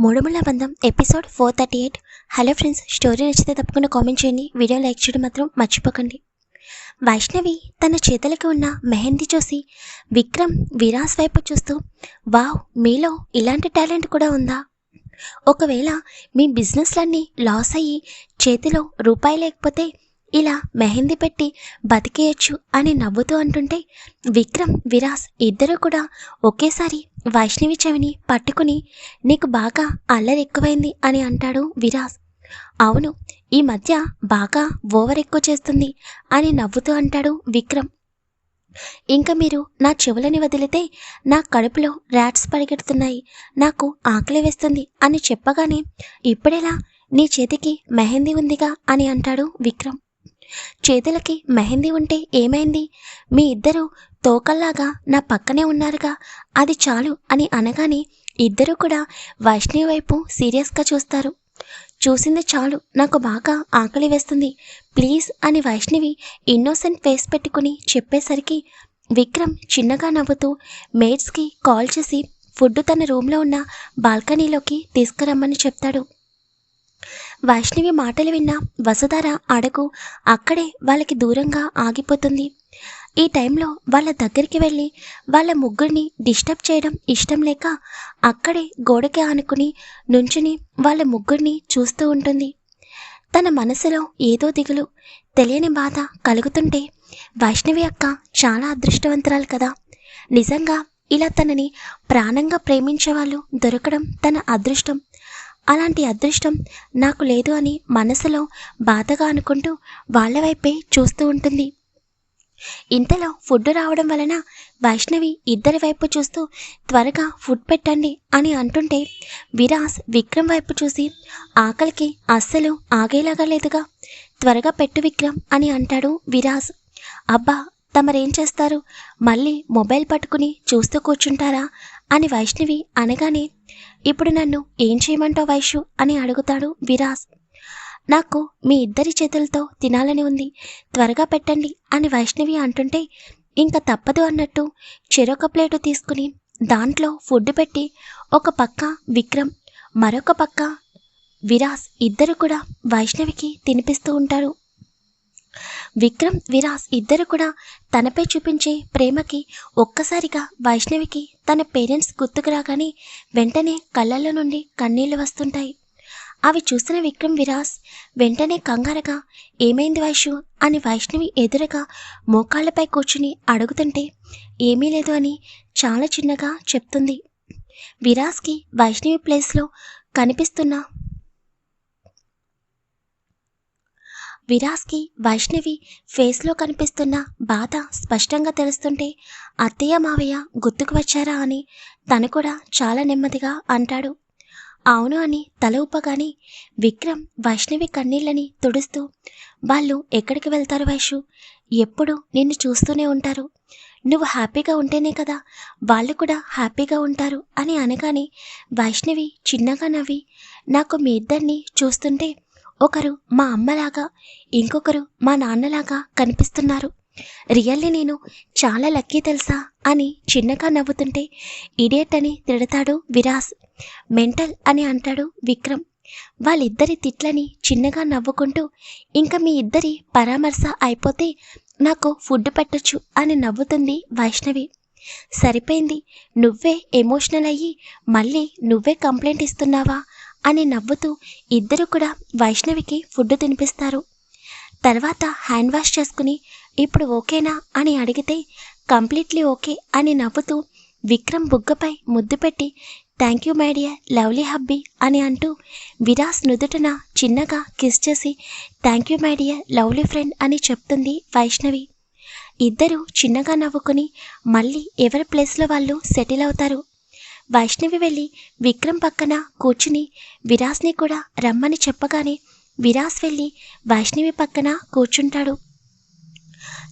మూడుముల బంధం episode four thirty eight. Hello friends story నచ్చితే తప్పకుండా కామెంట్ చేయండి. వీడియో లైక్ చేయడం మాత్రం మర్చిపోకండి. వైష్ణవి తన చేతులకు ఉన్న మెహందీ చూసి విక్రమ్ విరాస్ వైపు చూస్తూ వావ్ మీలో ఇలాంటి టాలెంట్ కూడా ఉందా? ఒకవేళ మీ బిజినెస్లన్నీ లాస్ అయ్యి చేతిలో రూపాయి లేకపోతే ఇలా మెహందీ పెట్టి బతికేయచ్చు అని నవ్వుతూ అంటుంటే విక్రమ్ విరాస్ ఇద్దరూ కూడా ఒకేసారి వైష్ణవి చెవిని పట్టుకుని నీకు బాగా అల్లరి ఎక్కువైంది అని అంటాడు విరాస్. అవును ఈ మధ్య బాగా ఓవర్ ఎక్కువ చేస్తుంది అని నవ్వుతూ అంటాడు విక్రమ్. ఇంకా మీరు నా చెవులని వదిలితే నా కడుపులో ర్యాట్స్ పరిగెడుతున్నాయి నాకు ఆకలి వేస్తుంది అని చెప్పగానే ఇప్పుడెలా నీ చేతికి మెహందీ ఉందిగా అని అంటాడు విక్రమ్. చేతులకి మెహందీ ఉంటే ఏమైంది? మీ ఇద్దరు తోకల్లాగా నా పక్కనే ఉన్నారుగా. అది చాలు అని అనగానే ఇద్దరూ కూడా వైష్ణవి వైపు సీరియస్గా చూస్తారు. చూసింది చాలు. నాకు బాగా ఆకలి వేస్తుంది. ప్లీజ్ అని వైష్ణవి ఇన్నోసెంట్ ఫేస్ పెట్టుకుని చెప్పేసరికి విక్రమ్ చిన్నగా నవ్వుతూ మేడ్స్కి కాల్ చేసి ఫుడ్ తన రూమ్లో ఉన్న బాల్కనీలోకి తీసుకురమ్మని చెప్తాడు. వైష్ణవి మాటలు విన్న వసుధార అడగు. అక్కడే వాళ్ళకి దూరంగా ఆగిపోతుంది. ఈ టైంలో వాళ్ళ దగ్గరికి వెళ్ళి వాళ్ళ ముగ్గురిని డిస్టర్బ్ చేయడం ఇష్టం లేక అక్కడే గోడకి ఆనుకుని నుంచుని వాళ్ళ ముగ్గురిని చూస్తూ ఉంటుంది. తన మనసులో ఏదో దిగులు తెలియని బాధ కలుగుతుంటే వైష్ణవి అక్క చాలా అదృష్టవంతురాలు కదా. నిజంగా ఇలా తనని ప్రాణంగా ప్రేమించే వాళ్ళు దొరకడం తన అదృష్టం. అలాంటి అదృష్టం నాకు లేదు అని మనసులో బాధగా అనుకుంటూ వాళ్ళ వైపే చూస్తూ ఉంటుంది. ఇంతలో ఫుడ్ రావడం వలన వైష్ణవి ఇద్దరి వైపు చూస్తూ త్వరగా ఫుడ్ పెట్టండి అని అంటుంటే విరాస్ విక్రమ్ వైపు చూసి ఆకలికి అస్సలు ఆగేలాగా లేదుగా త్వరగా పెట్టు విక్రమ్ అని అంటాడు విరాస్. అబ్బా తమరేం చేస్తారు? మళ్ళీ మొబైల్ పట్టుకుని చూస్తూ కూర్చుంటారా? అని వైష్ణవి అనగానే ఇప్పుడు నన్ను ఏం చేయమంటావు వైషు? అని అడుగుతాడు విరాస్ నాకు మీ ఇద్దరి చేతులతో తినాలని ఉంది. త్వరగా పెట్టండి అని వైష్ణవి అంటుంటే ఇంకా తప్పదు అన్నట్టు చెరొక ప్లేటు తీసుకుని దాంట్లో ఫుడ్ పెట్టి ఒక పక్క విక్రమ్ మరొక పక్క విరాస్ ఇద్దరు కూడా వైష్ణవికి తినిపిస్తూ ఉంటారు. విక్రమ్ విరాస్ ఇద్దరు కూడా తనపై చూపించే ప్రేమకి ఒక్కసారిగా వైష్ణవికి తన పేరెంట్స్ గుర్తుకు రాగానే వెంటనే కళ్ళల్లో నుండి కన్నీళ్ళు వస్తుంటాయి. అవి చూసిన విక్రమ్ విరాస్ వెంటనే కంగారగా ఏమైంది వైషు? అని వైష్ణవి ఎదురుగా మోకాళ్ళపై కూర్చుని అడుగుతుంటే ఏమీ లేదు అని చాలా చిన్నగా చెప్తుంది. విరాస్కి వైష్ణవి ప్లేస్లో కనిపిస్తున్న విరాస్కి వైష్ణవి ఫేస్లో కనిపిస్తున్న బాధ స్పష్టంగా తెలుస్తుంటే అత్తయ్య మావయ్య గుర్తుకు వచ్చారా అని తను కూడా చాలా నెమ్మదిగా అంటాడు. అవును అని తల ఊపగానే విక్రమ్ వైష్ణవి కన్నీళ్ళని తుడుస్తూ వాళ్ళు ఎక్కడికి వెళ్తారు వైషు? ఎప్పుడు నిన్ను చూస్తూనే ఉంటారు? నువ్వు హ్యాపీగా ఉంటేనే కదా వాళ్ళు కూడా హ్యాపీగా ఉంటారు అని అనగానే వైష్ణవి చిన్నగా నవ్వి నాకు మీ ఇద్దరిని చూస్తుంటే ఒకరు మా అమ్మలాగా ఇంకొకరు మా నాన్నలాగా కనిపిస్తున్నారు. రియల్లీ నేను చాలా లక్కీ తెలుసా అని చిన్నగా నవ్వుతుంటే ఇడియట్ అని తిడతాడు విరాస్. మెంటల్ అని అంటాడు విక్రమ్. వాళ్ళిద్దరి తిట్లని చిన్నగా నవ్వుకుంటూ ఇంకా మీ ఇద్దరి పరామర్శ అయిపోతే నాకు ఫుడ్ పెట్టొచ్చు అని నవ్వుతుంది వైష్ణవి. సరిపోయింది నువ్వే ఎమోషనల్ అయ్యి మళ్ళీ నువ్వే కంప్లైంట్ ఇస్తున్నావా అని నవ్వుతూ ఇద్దరు కూడా వైష్ణవికి ఫుడ్ తినిపిస్తారు. తర్వాత హ్యాండ్ వాష్ చేసుకుని ఇప్పుడు ఓకేనా అని అడిగితే కంప్లీట్లీ ఓకే అని నవ్వుతూ విక్రమ్ బుగ్గపై ముద్దు పెట్టి thank you my dear lovely hubby అని అంటూ విరాస్ నుదుటన చిన్నగా కిస్ చేసి thank you my dear lovely friend అని చెప్తుంది వైష్ణవి. ఇద్దరు చిన్నగా నవ్వుకుని మళ్ళీ ఎవరి ప్లేస్లో వాళ్ళు సెటిల్ అవుతారు వైష్ణవి వెళ్ళి విక్రమ్ పక్కన కూర్చుని విరాస్ని కూడా రమ్మని చెప్పగానే విరాస్ వెళ్ళి వైష్ణవి పక్కన కూర్చుంటాడు.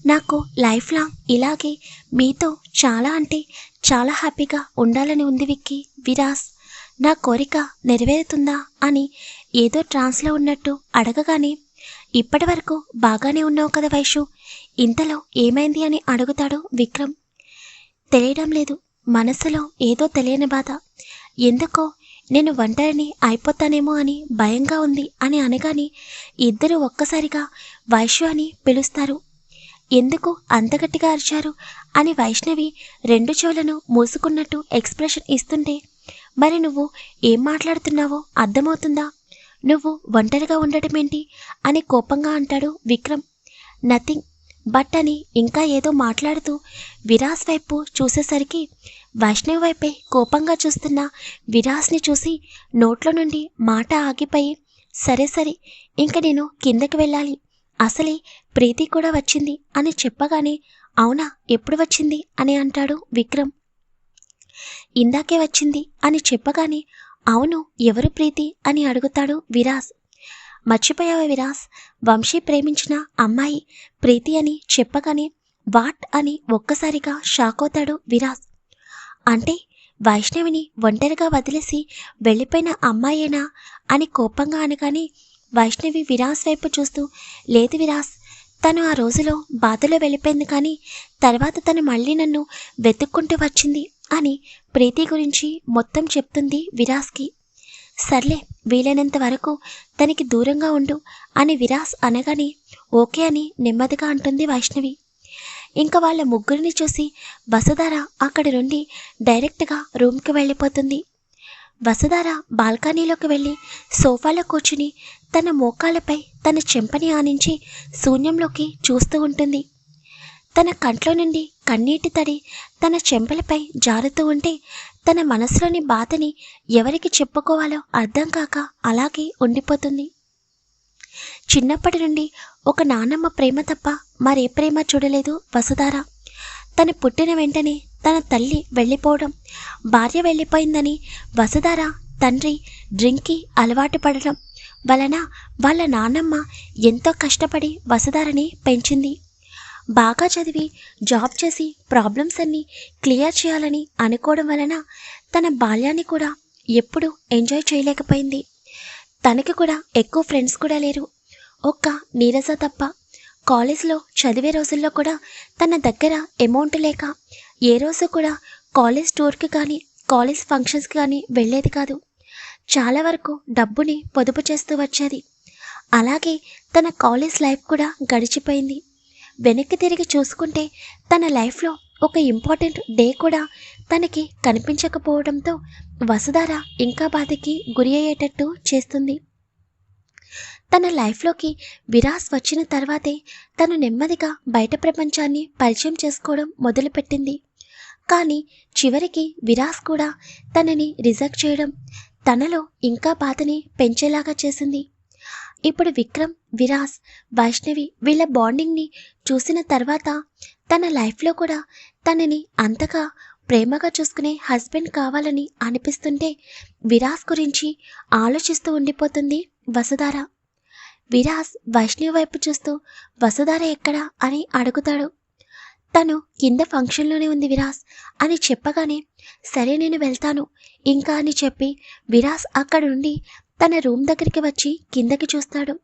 నాకు లైఫ్ లాంగ్ ఇలాగే మీతో చాలా అంటే చాలా హ్యాపీగా ఉండాలని ఉంది విక్కి. విరాస్ నా కోరిక నెరవేరుతుందా అని ఏదో ట్రాన్స్లో ఉన్నట్టు అడగగానే ఇప్పటి వరకు బాగానే ఉన్నావు కదా వైషు ఇంతలో ఏమైంది అని అడుగుతాడు విక్రమ్. తెలియడం లేదు మనసులో ఏదో తెలియని బాధ. ఎందుకో నేను ఒంటరిని అయిపోతానేమో అని భయంగా ఉంది అని అనగానే ఇద్దరు ఒక్కసారిగా వైష్ణవి అని పిలుస్తారు. ఎందుకు అంత గట్టిగా అరిచారు? అని వైష్ణవి రెండు చెవులను మూసుకున్నట్టు ఎక్స్ప్రెషన్ ఇస్తుంటే మరి నువ్వు ఏం మాట్లాడుతున్నావో అర్థమవుతుందా? నువ్వు ఒంటరిగా ఉండటమేంటి? ఏంటి అని కోపంగా అంటాడు విక్రమ్. నథింగ్. బట్ అని ఇంకా ఏదో మాట్లాడుతూ విరాస్ వైపు చూసేసరికి వైష్ణవి వైపే కోపంగా చూస్తున్న విరాస్ని చూసి నోట్లో నుండి మాట ఆగిపోయి సరే సరే ఇంక నేను కిందకి వెళ్ళాలి. అసలే ప్రీతి కూడా వచ్చింది అని చెప్పగానే అవునా ఎప్పుడు వచ్చింది? అని అంటాడు విక్రమ్. ఇందాకే వచ్చింది అని చెప్పగానే అవును ఎవరు ప్రీతి? అని అడుగుతాడు విరాస్. మర్చిపోయావా విరాస్. వంశీ ప్రేమించిన అమ్మాయి ప్రీతి అని చెప్పగానే వాట్ అని ఒక్కసారిగా షాక్ అవుతాడు విరాస్. అంటే వైష్ణవిని ఒంటరిగా వదిలేసి వెళ్ళిపోయిన అమ్మాయేనా అని కోపంగా అనగానే వైష్ణవి విరాస్ వైపు చూస్తూ లేదు విరాస్ తను ఆ రోజులో బాధలో వెళ్ళిపోయింది కానీ తర్వాత తను మళ్ళీ నన్ను వెతుక్కుంటూ వచ్చింది అని ప్రీతి గురించి మొత్తం చెప్తుంది విరాస్కి. సర్లే వీలైనంత వరకు తనకి దూరంగా ఉండు అని విరాస్ అనగానే ఓకే అని నెమ్మదిగా అంటుంది వైష్ణవి. ఇంకా వాళ్ళ ముగ్గురిని చూసి వసుధార అక్కడి నుండి డైరెక్ట్గా రూమ్కి వెళ్ళిపోతుంది. వసుధార బాల్కనీలోకి వెళ్ళి సోఫాలో కూర్చుని తన మోకాలపై తన చెంపని ఆనించి శూన్యంలోకి చూస్తూ ఉంటుంది. తన కంట్లో నుండి కన్నీటి తడి తన చెంపలపై జారుతూ ఉంటే తన మనసులోని బాధని ఎవరికి చెప్పుకోవాలో అర్థం కాక అలాగే ఉండిపోతుంది. చిన్నప్పటి నుండి ఒక నానమ్మ ప్రేమ తప్ప మరే ప్రేమ చూడలేదు వసుధార. తను పుట్టిన వెంటనే తన తల్లి వెళ్ళిపోవడం భార్య వెళ్ళిపోయిందని వసుధార తండ్రి డ్రింక్కి అలవాటు పడడం వలన వాళ్ళ నానమ్మ ఎంతో కష్టపడి వసుధారని పెంచింది. బాగా చదివి జాబ్ చేసి ప్రాబ్లమ్స్ అన్నీ క్లియర్ చేయాలని అనుకోవడం వలన తన బాల్యాన్ని కూడా ఎప్పుడూ ఎంజాయ్ చేయలేకపోయింది. తనకి కూడా ఎక్కువ ఫ్రెండ్స్ కూడా లేరు. ఒక్క నీరజ తప్ప కాలేజ్లో చదివే రోజుల్లో కూడా తన దగ్గర అమౌంట్ లేక ఏ రోజు కూడా కాలేజ్ టూర్కి కానీ కాలేజ్ ఫంక్షన్స్కి కానీ వెళ్ళేది కాదు. చాలా వరకు డబ్బుని పొదుపు చేస్తూ వచ్చేది. అలాగే తన కాలేజ్ లైఫ్ కూడా గడిచిపోయింది. వెనక్కి తిరిగి చూసుకుంటే తన లైఫ్లో ఒక ఇంపార్టెంట్ డే కూడా తనకి కనిపించకపోవడంతో వసుధార ఇంకా బాధకి గురి అయ్యేటట్టు చేస్తుంది. తన లైఫ్లోకి విరాస్ వచ్చిన తర్వాతే తను నెమ్మదిగా బయట ప్రపంచాన్ని పరిచయం చేసుకోవడం మొదలుపెట్టింది. కానీ చివరికి విరాస్ కూడా తనని రిజెక్ట్ చేయడం తనలో ఇంకా బాధని పెంచేలాగా చేసింది. ఇప్పుడు విక్రమ్ విరాస్ వైష్ణవి వీళ్ళ బాండింగ్ని చూసిన తర్వాత తన లైఫ్లో కూడా తనని అంతగా ప్రేమగా చూసుకునే హస్బెండ్ కావాలని అనిపిస్తుంటే విరాస్ గురించి ఆలోచిస్తూ ఉండిపోతుంది వసుధార. విరాస్ వైష్ణవి వైపు చూస్తూ వసుధార ఎక్కడా? అని అడుగుతాడు. తను కింద ఫంక్షన్లోనే ఉంది విరాస్ అని చెప్పగానే సరే నేను వెళ్తాను ఇంకా అని చెప్పి విరాస్ అక్కడ నుండి తన రూమ్ దగ్గరికి వచ్చి కిందకి చూస్తాడు.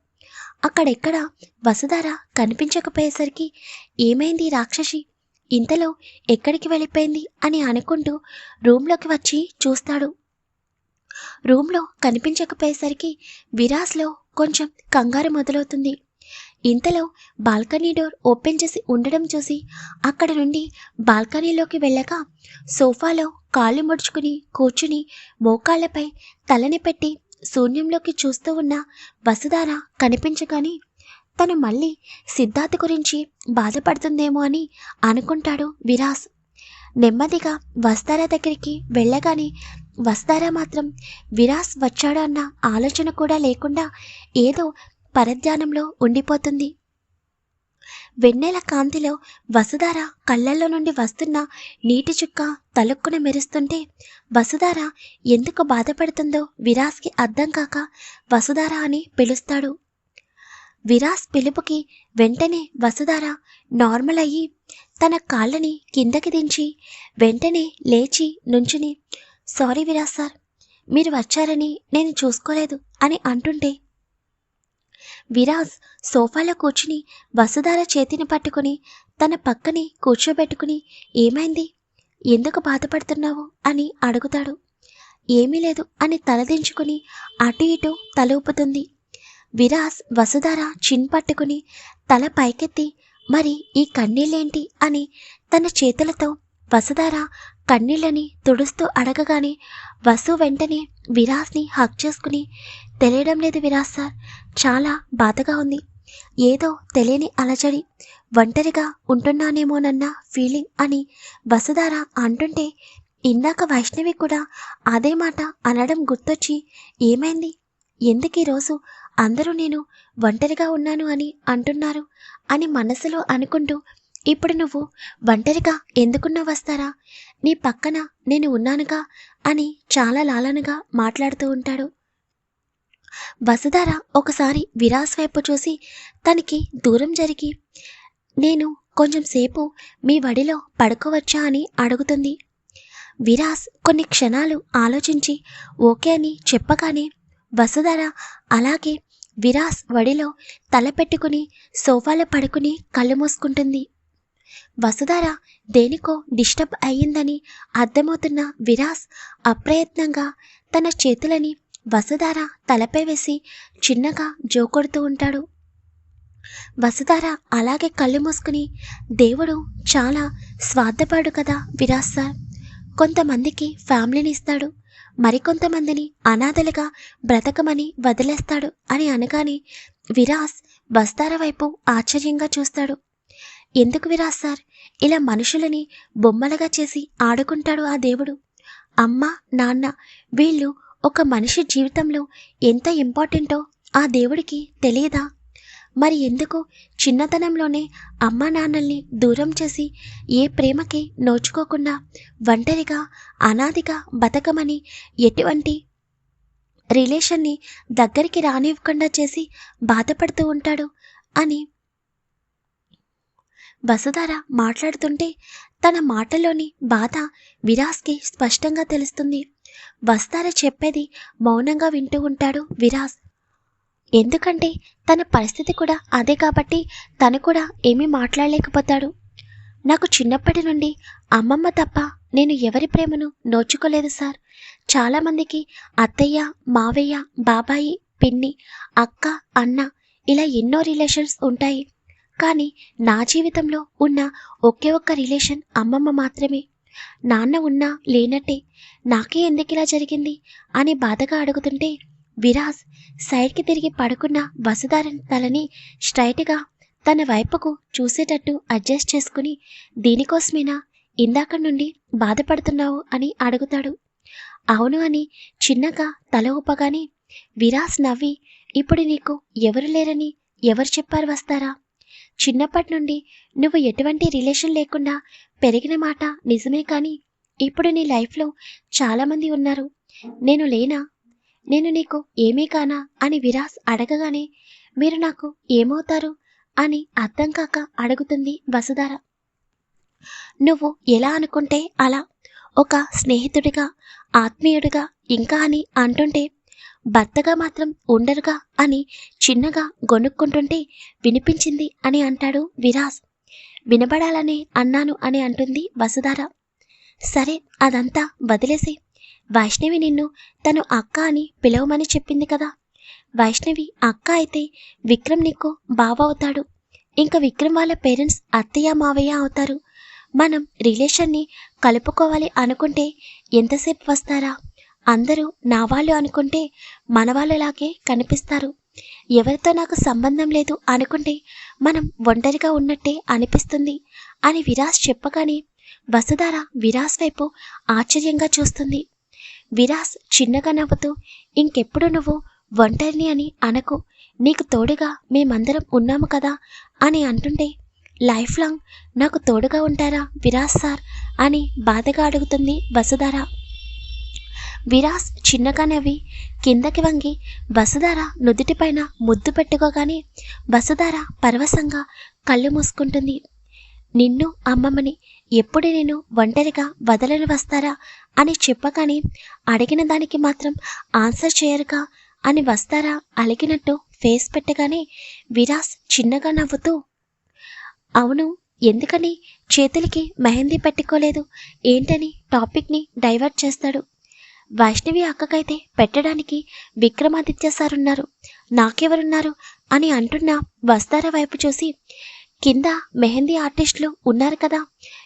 అక్కడెక్కడ వసుధార కనిపించకపోయేసరికి ఏమైంది రాక్షసి? ఇంతలో ఎక్కడికి వెళ్ళిపోయింది అని అనుకుంటూ రూమ్లోకి వచ్చి చూస్తాడు. రూమ్లో కనిపించకపోయేసరికి విరాస్లో కొంచెం కంగారు మొదలవుతుంది. ఇంతలో బాల్కనీ డోర్ ఓపెన్ చేసి ఉండడం చూసి అక్కడ నుండి బాల్కనీలోకి వెళ్ళక సోఫాలో కాళ్ళు ముడుచుకుని కూర్చుని మోకాళ్ళపై తలని పెట్టి శూన్యంలోకి చూస్తూ ఉన్న వసుధార కనిపించగాని తను మళ్ళీ సిద్ధార్థ గురించి బాధపడుతుందేమో అని అనుకుంటాడు విరాస్. నెమ్మదిగా వస్తారా దగ్గరికి వెళ్ళగానే వస్తారా మాత్రం విరాస్ వచ్చాడు అన్న ఆలోచన కూడా లేకుండా ఏదో పరధ్యానంలో ఉండిపోతుంది. వెన్నెల కాంతిలో వసుధార కళ్ళల్లో నుండి వస్తున్న నీటి చుక్క తలుక్కున మెరుస్తుంటే వసుధార ఎందుకు బాధపడుతుందో విరాస్కి అర్థం కాక వసుధార అని పిలుస్తాడు. విరాస్ పిలుపుకి వెంటనే వసుధార నార్మల్ అయ్యి తన కాళ్ళని కిందకి దించి వెంటనే లేచి నుంచుని సారీ విరాస్ సార్ మీరు వచ్చారని నేను చూసుకోలేదు అని అంటుంటే విరాజ్ సోఫాలో కూర్చుని వసుధార చేతిని పట్టుకుని తన పక్కనే కూర్చోబెట్టుకుని ఏమైంది? ఎందుకు బాధపడుతున్నావు? అని అడుగుతాడు. ఏమీ లేదు అని తలదించుకుని అటు ఇటు తల ఊపుతుంది. విరాస్ వసుధార చిన్ పట్టుకుని తల పైకెత్తి మరి ఈ కన్నీళ్ళేంటి? అని తన చేతులతో వసుధార కన్నీళ్ళని తుడుస్తూ అడగగానే వసు వెంటనే విరాస్ని హక్ చేసుకుని తెలియడం లేదు విరాస్ సార్ చాలా బాధగా ఉంది. ఏదో తెలియని అలజడి ఒంటరిగా ఉంటున్నానేమోనన్న ఫీలింగ్ అని వసుధార అంటుంటే ఇందాక వైష్ణవి కూడా అదే మాట అనడం గుర్తొచ్చి ఏమైంది? ఎందుకు ఈరోజు అందరూ నేను ఒంటరిగా ఉన్నాను అని అంటున్నారు? అని మనసులో అనుకుంటూ ఇప్పుడు నువ్వు ఒంటరిగా ఎందుకున్నా వస్తారా? నీ పక్కన నేను ఉన్నానుగా అని చాలా లాలనగా మాట్లాడుతూ ఉంటాడు. వసుధార ఒకసారి విరాస్ వైపు చూసి తనకి దూరం జరిగి నేను కొంచెం సేపు మీ వడిలో పడుకోవచ్చా? అని అడుగుతుంది. విరాస్ కొన్ని క్షణాలు ఆలోచించి ఓకే అని చెప్పగానే వసుధార అలాగే విరాస్ వడిలో తల పెట్టుకుని సోఫాలో పడుకుని కళ్ళు మూసుకుంటుంది. వసుధార దేనికో డిస్టర్బ్ అయ్యిందని అర్థమవుతున్న విరాస్ అప్రయత్నంగా తన చేతులని వసుధార తలపై వేసి చిన్నగా జోకొడుతూ ఉంటాడు. వసుధార అలాగే కళ్ళు మూసుకుని దేవుడు చాలా స్వార్థపడు కదా విరాస్ సార్. కొంతమందికి ఫ్యామిలీని ఇస్తాడు. మరికొంతమందిని అనాథలుగా బ్రతకమని వదిలేస్తాడు అని అనగానే విరాస్ వస్తార వైపు ఆశ్చర్యంగా చూస్తాడు. ఎందుకు విరాస్ సార్? ఇలా మనుషులని బొమ్మలుగా చేసి ఆడుకుంటాడు ఆ దేవుడు. అమ్మ నాన్న వీళ్ళు ఒక మనిషి జీవితంలో ఎంత ఇంపార్టెంటో ఆ దేవుడికి తెలియదా? మరి ఎందుకు చిన్నతనంలోనే అమ్మా నాన్నల్ని దూరం చేసి ఏ ప్రేమకి నోచుకోకుండా ఒంటరిగా అనాదిగా బతకమని ఎటువంటి రిలేషన్ని దగ్గరికి రానివ్వకుండా చేసి బాధపడుతూ ఉంటాడు అని వసుధార మాట్లాడుతుంటే తన మాటలోని బాధ విరాస్కి స్పష్టంగా తెలుస్తుంది. వస్తార చెప్పేది మౌనంగా వింటూ ఉంటాడు విరాస్ ఎందుకంటే తన పరిస్థితి కూడా అదే కాబట్టి తను కూడా ఏమీ మాట్లాడలేకపోతాడు. నాకు చిన్నప్పటి నుండి అమ్మమ్మ తప్ప నేను ఎవరి ప్రేమను నోచుకోలేదు సార్. చాలామందికి అత్తయ్య మావయ్య బాబాయి పిన్ని అక్క అన్న ఇలా ఎన్నో రిలేషన్స్ ఉంటాయి. కానీ నా జీవితంలో ఉన్న ఒకే ఒక్క రిలేషన్ అమ్మమ్మ మాత్రమే. నాన్న ఉన్నా లేనట్టే నాకే ఎందుకు ఇలా జరిగింది అని బాధగా అడుగుతుంటే విరాజ్ సైడ్కి తిరిగి పడుకున్న వసుధారన్ తలని స్ట్రైట్గా తన వైపుకు చూసేటట్టు అడ్జస్ట్ చేసుకుని దీనికోసమేనా ఇందాక నుండి బాధపడుతున్నావు? అని అడుగుతాడు. అవును అని చిన్నగా తల ఊపగానే విరాస్ నవ్వి ఇప్పుడు నీకు ఎవరు లేరని ఎవరు చెప్పారు వస్తారా? చిన్నప్పటి నుండి నువ్వు ఎటువంటి రిలేషన్ లేకుండా పెరిగిన మాట నిజమే కానీ ఇప్పుడు నీ లైఫ్లో చాలామంది ఉన్నారు. నేను లేనా? నేను నీకు ఏమీ కానా? అని విరాస్ అడగగానే మీరు నాకు ఏమవుతారు? అని అర్థం కాక అడుగుతుంది వసుధార. నువ్వు ఎలా అనుకుంటే అలా? ఒక స్నేహితుడిగా ఆత్మీయుడిగా ఇంకా అని అంటుంటే భర్తగా మాత్రం ఉండరుగా అని చిన్నగా గొనుక్కుంటుంటే వినిపించింది అని అంటాడు విరాస్ వినబడాలనే అన్నాను అని అంటుంది వసుధార. సరే అదంతా వదిలేసి వైష్ణవి నిన్ను తను అక్క అని పిలవమని చెప్పింది కదా. వైష్ణవి అక్క అయితే విక్రమ్ నీకు బావ అవుతాడు. ఇంకా విక్రమ్ వాళ్ళ పేరెంట్స్ అత్తయ్య మావయ్య అవుతారు. మనం రిలేషన్ని కలుపుకోవాలి అనుకుంటే ఎంతసేపు వస్తారా? అందరూ నా వాళ్ళు అనుకుంటే మన వాళ్ళలాగే కనిపిస్తారు. ఎవరితో నాకు సంబంధం లేదు అనుకుంటే మనం ఒంటరిగా ఉన్నట్టే అనిపిస్తుంది అని విరాస్ చెప్పగానే వసుధార విరాస్ వైపు ఆశ్చర్యంగా చూస్తుంది. విరాస్ చిన్నగా నవ్వుతూ ఇంకెప్పుడు నువ్వు ఒంటరిని అని అనకు. నీకు తోడుగా మేమందరం ఉన్నాము కదా అని అంటుంటే లైఫ్ లాంగ్ నాకు తోడుగా ఉంటారా విరాస్ సార్? అని బాధగా అడుగుతుంది వసుధార. విరాస్ చిన్నగా నవ్వి కిందకి వంగి వసుధార నుదుటిపైన ముద్దు పెట్టుకోగానే వసుధార పరవశంగా కళ్ళు మూసుకుంటుంది. నిన్ను అమ్మమ్మని ఎప్పుడు నేను ఒంటరిగా వదలని వస్తారా అని చెప్పగానే అడిగిన దానికి మాత్రం ఆన్సర్ చేయరుగా అని వస్తారా అలిగినట్టు ఫేస్ పెట్టగానే విరాస్ చిన్నగా నవ్వుతూ అవును ఎందుకని చేతులకి మెహందీ పెట్టుకోలేదు? ఏంటని టాపిక్ని డైవర్ట్ చేస్తాడు. వైష్ణవి అక్కకైతే పెట్టడానికి విక్రమాదిత్య సార్ ఉన్నారు నాకెవరున్నారు అని అంటున్న వస్తార వైపు చూసి కింద మెహందీ ఆర్టిస్టులు ఉన్నారు కదా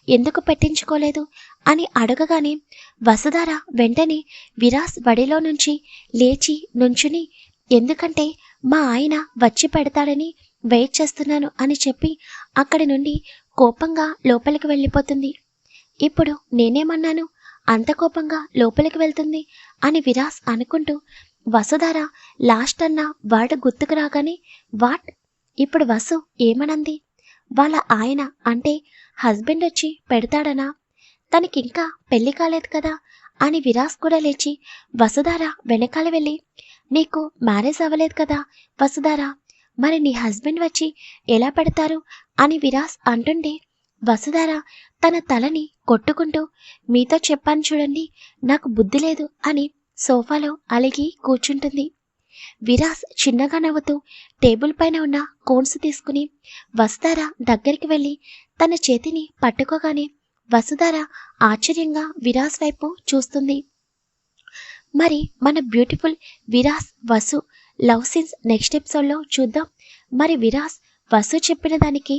ఎందుకు పెట్టించుకోలేదు అని అడగగానే వసుధార వెంటనే విరాస్ బడిలో నుంచి లేచి నుంచుని ఎందుకంటే మా ఆయన వచ్చి పెడతాడని వెయిట్ చేస్తున్నాను అని చెప్పి అక్కడి నుండి కోపంగా లోపలికి వెళ్ళిపోతుంది. ఇప్పుడు నేనేమన్నాను? అంత కోపంగా లోపలికి వెళ్తుంది అని విరాస్ అనుకుంటూ వసుధార లాస్ట్ అన్న వర్డ్ గుర్తుకు రాగానే వాట్? ఇప్పుడు వసు ఏమనంది? వాళ్ళ ఆయన అంటే హస్బెండ్ వచ్చి పెడతాడనా? తనకింకా పెళ్ళి కాలేదు కదా అని విరాస్ కూడా లేచి వసుధార వెనకాల వెళ్ళి నీకు మ్యారేజ్ అవ్వలేదు కదా వసుధార మరి నీ హస్బెండ్ వచ్చి ఎలా పెడతారు అని విరాస్ అంటుండే వసుధార తన తలని కొట్టుకుంటూ మీతో చెప్పాను చూడండి నాకు బుద్ధి లేదు అని సోఫాలో అలిగి కూర్చుంటుంది. విరాస్ చిన్నగా నవ్వుతూ టేబుల్ పైన ఉన్న కోన్స్ తీసుకుని వసుధార దగ్గరికి వెళ్ళి తన చేతిని పట్టుకోగానే వసుధార ఆశ్చర్యంగా విరాస్ వైపు చూస్తుంది. మరి మన beautiful Viraj Vasu love scenes next ఎపిసోడ్లో చూద్దాం. మరి విరాస్ వసు చెప్పిన దానికి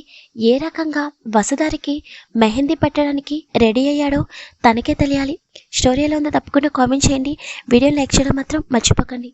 ఏ రకంగా వసుదారికి మెహందీ పెట్టడానికి రెడీ అయ్యాడో తనకే తెలియాలి. స్టోరీ ఎలా ఉందో తప్పకుండా కామెంట్ చేయండి. వీడియో లైక్ చేయడం మాత్రం మర్చిపోకండి.